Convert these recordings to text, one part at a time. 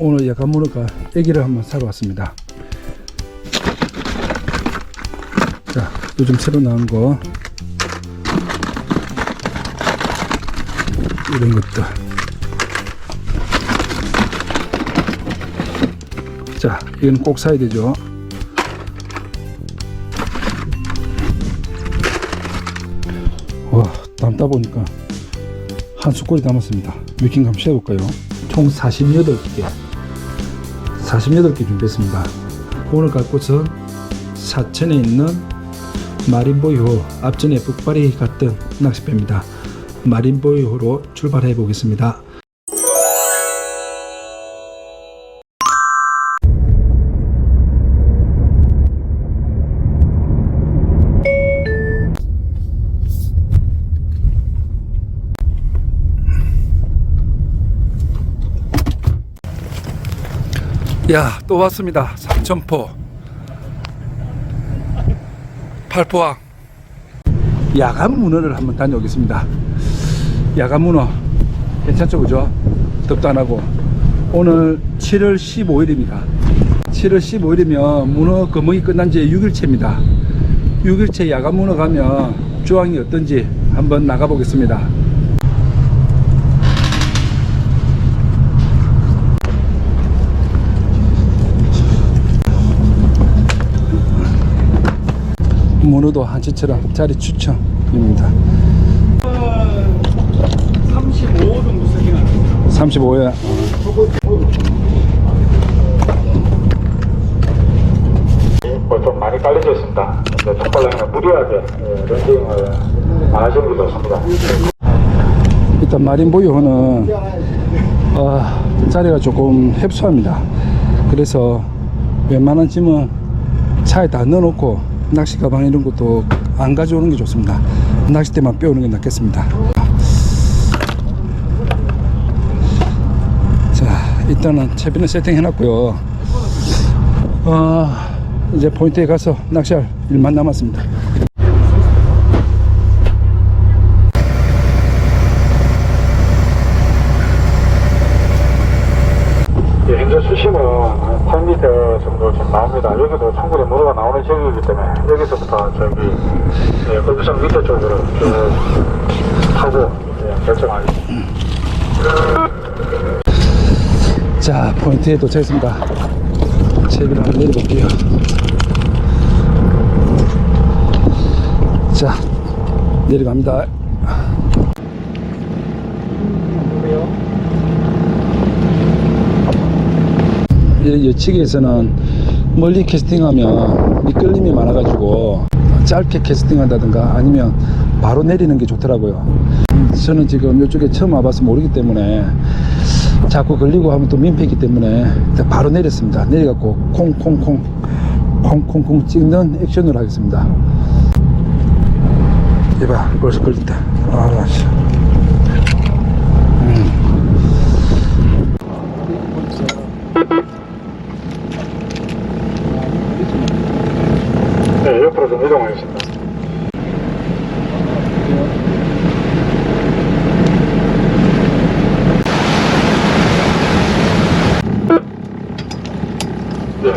오늘 야간 문어가 애기를 한번 사러 왔습니다. 자, 요즘 새로 나온 거 이런 것들. 자, 이건 꼭 사야 되죠. 와, 담다 보니까 한 숟갈이 담았습니다. 미킹 한번 해볼까요? 총 48개. 48개 준비했습니다. 오늘 갈 곳은 사천에 있는 마린보이호 앞전에 북발이 갔던 낚시배입니다. 마린보이호로 출발해 보겠습니다. 야, 또 왔습니다. 삼천포. 팔포항. 야간 문어를 한번 다녀오겠습니다. 야간 문어. 괜찮죠, 그죠? 덥도 안 하고. 오늘 7월 15일입니다. 7월 15일이면 문어 거먹이 끝난 지 6일째입니다. 6일째 야간 문어 가면 조항이 어떤지 한번 나가보겠습니다. 문어도 한치처럼 자리 추천입니다. 35 정도 세팅하는 35회 뭐좀 많이 깔려져 있습니다. 근데 촉발랑이는 무리하게 예, 렌딩을 안 하시는 게 좋습니다. 일단 마린보이호는 어, 자리가 조금 협소합니다. 그래서 웬만한 짐은 차에 다 넣어놓고 낚시 가방 이런 것도 안 가져오는 게 좋습니다. 낚싯대만 빼오는 게 낫겠습니다. 자, 일단은 채비는 세팅 해놨고요. 어, 이제 포인트에 가서 낚시할 일만 남았습니다. 예, 현재 수심은 한 8m 정도 지금 나옵니다. 여기도 청구리 무르가 나오는 지역이기 때문에 여기서부터 저기 예, 골프장 밑에 쪽으로 쭉 타고 예, 결정하겠습니다. 자 포인트에 도착했습니다 채비를 한번 내려볼게요 자 내려갑니다 이 여치기에서는 멀리 캐스팅하면 미끌림이 많아가지고 짧게 캐스팅한다든가 아니면 바로 내리는 게 좋더라고요 저는 지금 이쪽에 처음 와봐서 모르기 때문에 자꾸 걸리고 하면 또 민폐이기 때문에 바로 내렸습니다. 내려갖고 콩콩콩 콩콩콩 찍는 액션을 하겠습니다. 이봐 벌써 걸린다. 아, 씨.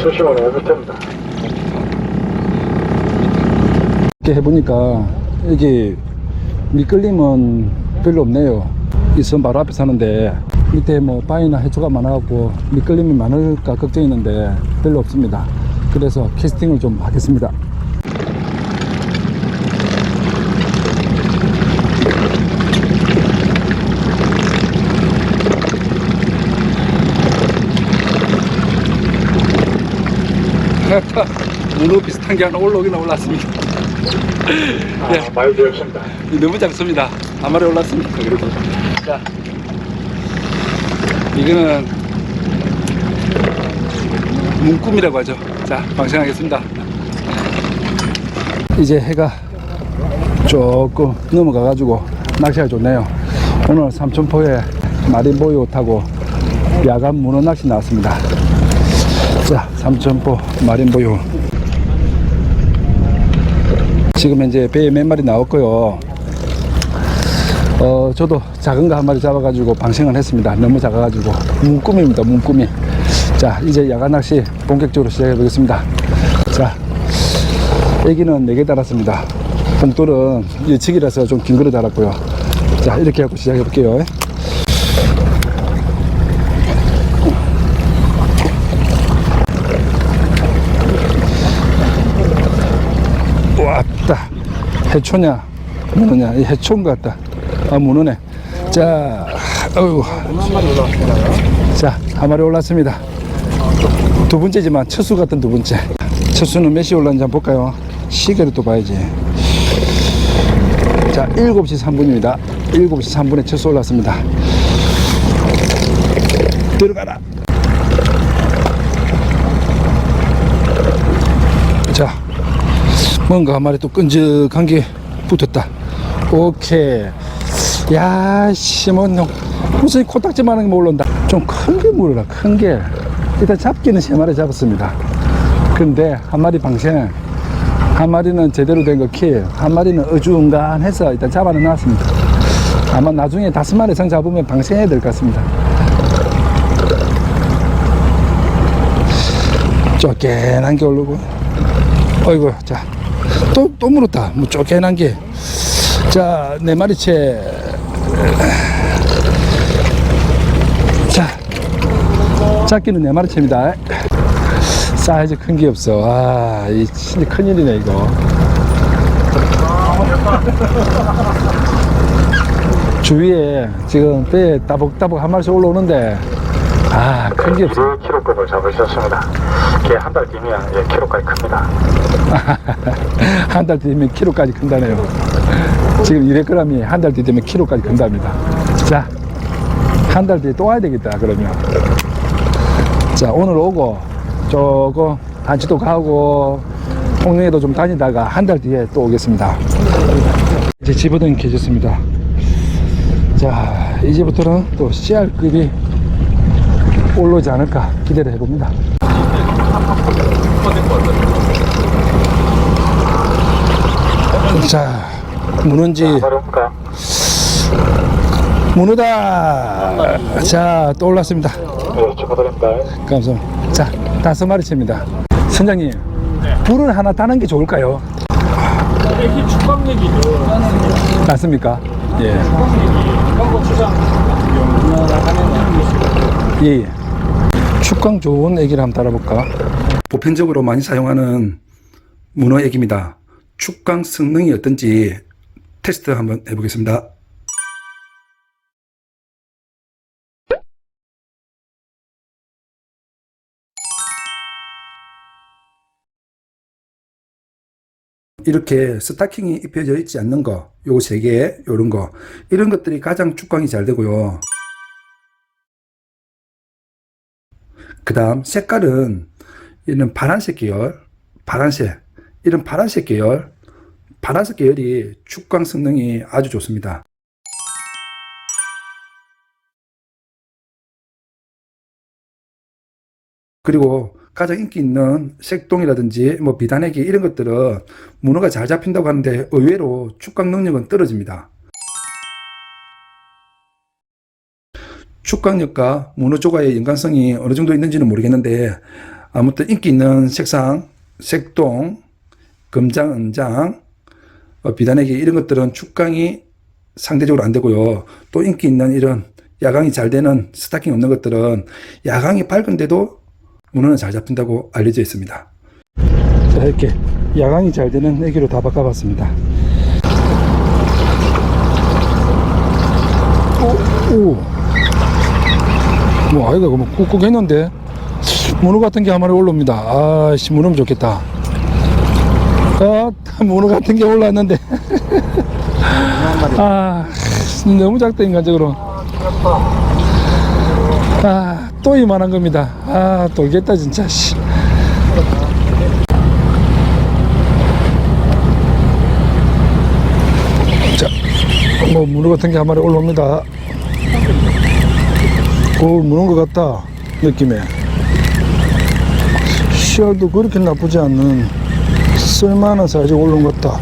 70원 오브테입니다 이렇게 해보니까 여기 미끌림은 별로 없네요. 이 선 바로 앞에 사는데 밑에 뭐 바위나 해초가 많아갖고 미끌림이 많을까 걱정이 있는데 별로 없습니다. 그래서 캐스팅을 좀 하겠습니다. 문어 비슷한 게 하나 올라오긴 올랐습니다. 아, 네. 많이 되었습니다. 너무 작습니다. 한 마리 올랐습니다. 그래도. 자, 이거는 문꿈이라고 하죠. 자, 방생하겠습니다. 이제 해가 조금 넘어가가지고 낚시가 좋네요. 오늘 삼천포에 마린보이 타고 야간 문어 낚시 나왔습니다. 자, 삼천포 마린보이 지금 이제 배에 몇 마리 나왔고요. 어, 저도 작은 거 한 마리 잡아가지고 방생을 했습니다. 너무 작아가지고. 문꿈입니다, 문꿈이. 자, 이제 야간 낚시 본격적으로 시작해 보겠습니다. 자, 애기는 4개 달았습니다. 봉돌은 예측이라서 좀 긴 거를 달았고요. 자, 이렇게 하고 시작해 볼게요. 왔다. 해초냐, 문어냐, 이 해초인 것 같다. 아, 문어네. 자, 어우. 자, 한 마리 올랐습니다. 두 번째지만 첫수 같은 두 번째. 첫 수는 몇 시 올랐는지 한번 볼까요? 시계를 또 봐야지. 자, 7시 3분입니다. 7시 3분에 첫수 올랐습니다. 들어가라. 뭔가 한 마리 또 끈적한 게 붙었다. 오케이. 야, 씨, 뭐, 너, 무슨 코딱지만 한 게 올라온다. 좀 큰 게 물어라, 큰 게. 일단 잡기는 세 마리 잡았습니다. 근데 한 마리 방생, 한 마리는 제대로 된 거 킬, 한 마리는 어중간해서 일단 잡아는 놨습니다. 아마 나중에 다섯 마리 이상 잡으면 방생해야 될 것 같습니다. 쪼개난 게 오르고. 어이구, 자. 또, 또 물었다. 뭐 쪼개난 게. 자, 네 마리채. 자, 작기는 네 마리채입니다. 사이즈 큰 게 없어. 아, 이 진짜 큰일이네, 이거. 주위에 지금 배에 따복따복 한 마리씩 올라오는데, 아, 큰 게 없어. 1kg급을 잡으셨습니다. 걔한달 뒤면 예, 키로까지 큽니다. 한 달 뒤면 키로까지 큰다네요. 지금 200g이 한 달 뒤 되면 키로까지 큰답니다. 자, 한 달 뒤에 또 와야 되겠다, 그러면. 자, 오늘 오고, 조금 단치도 가고, 통영에도 좀 다니다가 한 달 뒤에 또 오겠습니다. 이제 집어든 켜졌습니다. 자, 이제부터는 또 CR급이 올라오지 않을까 기대를 해봅니다. 자, 문은지 어렵까? 문어다. 자, 또 올랐습니다. 네, 축하드립니다. 감사합니다. 자, 다섯 마리째입니다. 선장님, 불을 하나 따는 게 좋을까요? 애기 축광얘기죠. 맞습니까? 예. 예, 예. 축광 좋은 애기를 한번 따라볼까? 보편적으로 많이 사용하는 문어 애기입니다. 축광 성능이 어떤지 테스트 한번 해보겠습니다. 이렇게 스타킹이 입혀져 있지 않는 거, 요거 세 개, 요런 거, 이런 것들이 가장 축광이 잘 되고요. 그 다음 색깔은 이는 파란색 계열, 파란색, 이런 파란색 계열, 파란색 계열이 축광 성능이 아주 좋습니다. 그리고 가장 인기 있는 색동이라든지 뭐 비단액이 이런 것들은 문어가 잘 잡힌다고 하는데 의외로 축광 능력은 떨어집니다. 축광력과 문어 조과의 연관성이 어느 정도 있는지는 모르겠는데 아무튼 인기 있는 색상, 색동, 금장, 은장, 어, 비단액이 이런 것들은 축광이 상대적으로 안 되고요. 또 인기 있는 이런 야광이 잘 되는 스타킹 없는 것들은 야광이 밝은데도 문어는 잘 잡힌다고 알려져 있습니다. 자, 이렇게 야광이 잘 되는 애기로 다 바꿔봤습니다. 오, 오. 뭐 아이가 뭐 꾹꾹 했는데 문어 같은 게 한 마리 올라옵니다. 아씨 문어면 좋겠다. 아 문어 같은 게 올라왔는데 아 너무 작다 인간적으로. 아 또 이만한 겁니다. 아 돌겠다 진짜. 씨. 자, 뭐 문어 같은 게 한 마리 올라옵니다. 오, 무는 것 같다. 느낌에. 씨알도 그렇게 나쁘지 않는 쓸만한 사이즈 올라온 것 같다.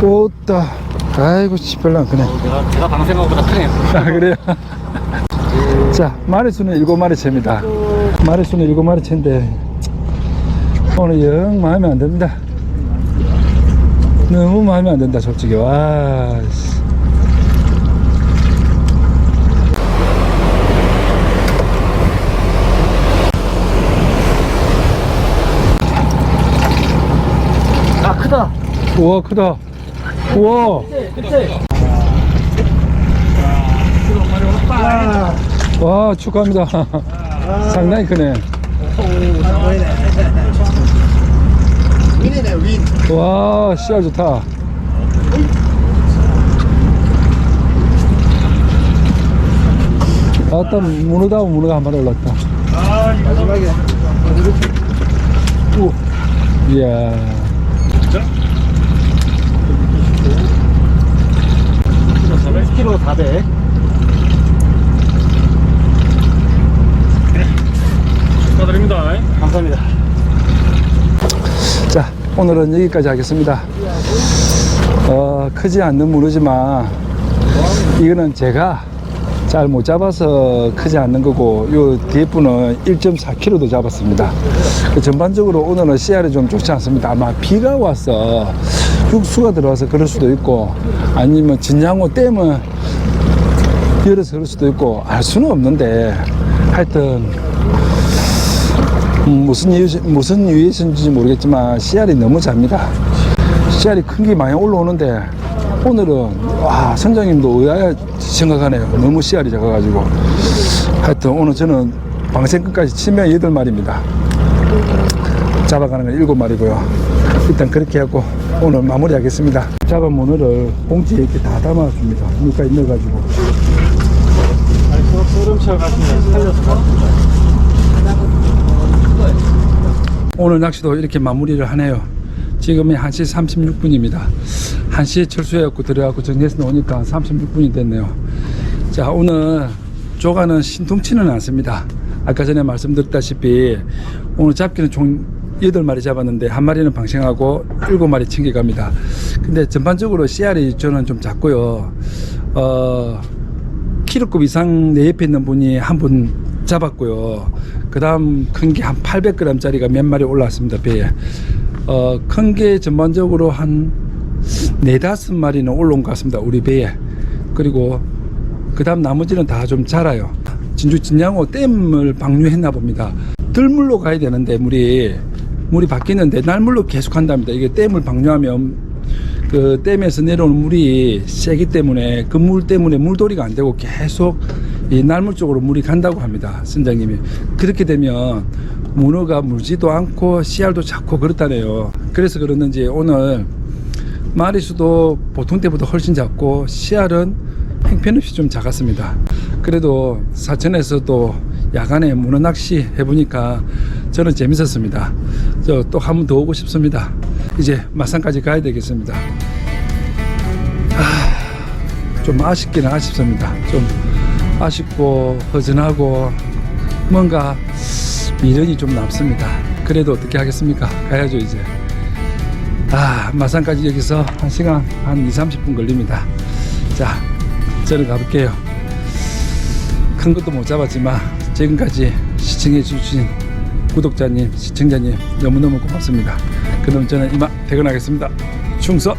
오따. 아이고, 씨, 별로 안 크네. 제가 제가 방 생각보다 크네요. 아, 그래요? 자, 마리수는 일곱 마리째입니다. 마리수는 일곱 마리 채인데 오늘 영 마음에 안 듭니다. 너무 마음에 안 든다 솔직히 와. 씨. 아 크다 우와 크다. 우와. 와 축하합니다. 상당히 크네. 와 씨알 좋다. 아따 문어다 문어가 한 마리 올랐다. 마지막에 이야. 400 축하드립니다 감사합니다 자 오늘은 여기까지 하겠습니다. 어, 크지 않는 문어지만 이거는 제가 잘 못 잡아서 크지 않는 거고 요 뒤에 분은 1.4kg도 잡았습니다. 그 전반적으로 오늘은 씨알이 좀 좋지 않습니다. 아마 비가 와서 육수가 들어와서 그럴 수도 있고 아니면 진양호 댐은 그럴 수도 있고 알 수는 없는데 하여튼 음, 무슨 이유 무슨 이유에서인지 모르겠지만 씨알이 너무 잡니다. 씨알이 큰 게 많이 올라오는데 오늘은 와 선장님도 의아야 생각하네요. 너무 씨알이 작아가지고 하여튼 오늘 저는 방생 끝까지 치면 여덟 마리입니다. 잡아가는 건 일곱 마리고요. 일단 그렇게 하고 오늘 마무리하겠습니다. 잡은 문어를 봉지에 이렇게 다 담아줍니다. 물까지 넣어가지고. 오늘 낚시도 이렇게 마무리를 하네요. 지금이 1시 36분입니다. 1시에 철수해갖고 들어가고 정리해서 나오니까 36분이 됐네요. 자, 오늘 조가는 신통치는 않습니다. 아까 전에 말씀드렸다시피 오늘 잡기는 총 8마리 잡았는데 한 마리는 방생하고 7마리 챙겨갑니다. 근데 전반적으로 씨알이 저는 좀 작고요. 어, 키로급 이상 내 옆에 있는 분이 한 분 잡았고요. 그 다음 큰 게 한 800g짜리가 몇 마리 올라왔습니다, 배에. 어, 큰 게 전반적으로 한 네다섯 마리는 올라온 것 같습니다, 우리 배에. 그리고 그 다음 나머지는 다 좀 자라요. 진주 진양호 댐을 방류했나 봅니다. 들물로 가야 되는데 물이 물이 바뀌는데 날물로 계속 한답니다. 이게 댐을 방류하면 그 댐에서 내려오는 물이 세기 때문에 그 물 때문에 물돌이가 안 되고 계속 이 날물 쪽으로 물이 간다고 합니다. 선장님이. 그렇게 되면 문어가 물지도 않고 씨알도 작고 그렇다네요. 그래서 그러는지 오늘 마리수도 보통 때보다 훨씬 작고 씨알은 형편없이 좀 작았습니다. 그래도 사천에서도 야간에 문어 낚시 해보니까 저는 재밌었습니다. 저또한 번 더 오고 싶습니다. 이제 마산까지 가야 되겠습니다. 아, 좀 아쉽기는 아쉽습니다. 좀 아쉽고 허전하고 뭔가 미련이 좀 남습니다. 그래도 어떻게 하겠습니까? 가야죠 이제. 아 마산까지 여기서 한 시간 한 2, 30분 걸립니다. 자, 저는 가볼게요. 큰 것도 못 잡았지만 지금까지 시청해 주신 구독자님, 시청자님 너무너무 고맙습니다. 그럼 저는 이만 퇴근하겠습니다. 충성!